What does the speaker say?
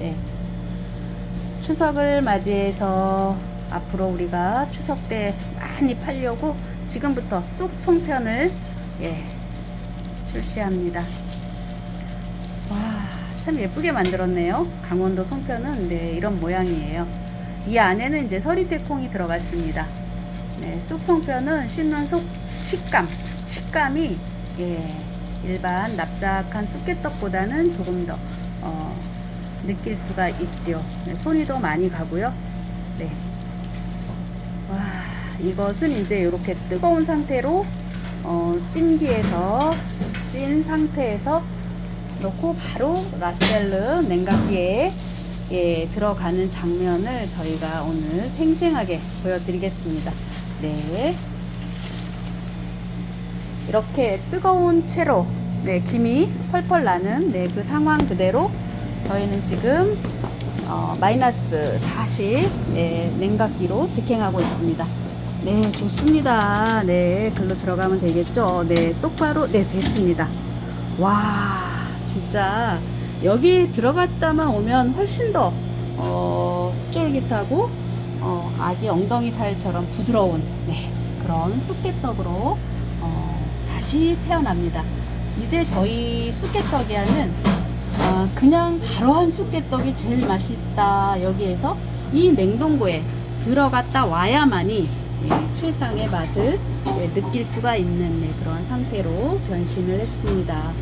네. 추석을 맞이해서 앞으로 우리가 추석 때 많이 팔려고 지금부터 쑥 송편을 예, 출시합니다. 와, 참 예쁘게 만들었네요. 강원도 송편은 네, 이런 모양이에요. 이 안에는 이제 서리태콩이 들어갔습니다. 네, 쑥 송편은 씹는 속 식감, 식감이 예, 일반 납작한 쑥개떡보다는 조금 더 어, 느낄 수가 있지요. 네, 손이 더 많이 가고요. 네. 와, 이것은 이제 이렇게 뜨거운 상태로 어, 찜기에서 찐 상태에서 넣고 바로 라셀르 냉각기에 예, 들어가는 장면을 저희가 오늘 생생하게 보여드리겠습니다. 네. 이렇게 뜨거운 채로 네, 김이 펄펄 나는 네, 그 상황 그대로 저희는 지금 어, 마이너스 40 네, 냉각기로 직행하고 있습니다. 네, 좋습니다. 네, 글로 들어가면 되겠죠. 네, 똑바로 네, 됐습니다. 와, 진짜 여기 들어갔다만 오면 훨씬 더 어, 쫄깃하고 어, 아기 엉덩이 살처럼 부드러운 네, 그런 쑥개떡으로 어, 다시 태어납니다. 이제 저희 쑥개떡이야는 어, 그냥 바로 한 쑥개떡이 제일 맛있다. 여기에서 이 냉동고에 들어갔다 와야만이 예, 최상의 맛을 예, 느낄 수가 있는 네, 그런 상태로 변신을 했습니다.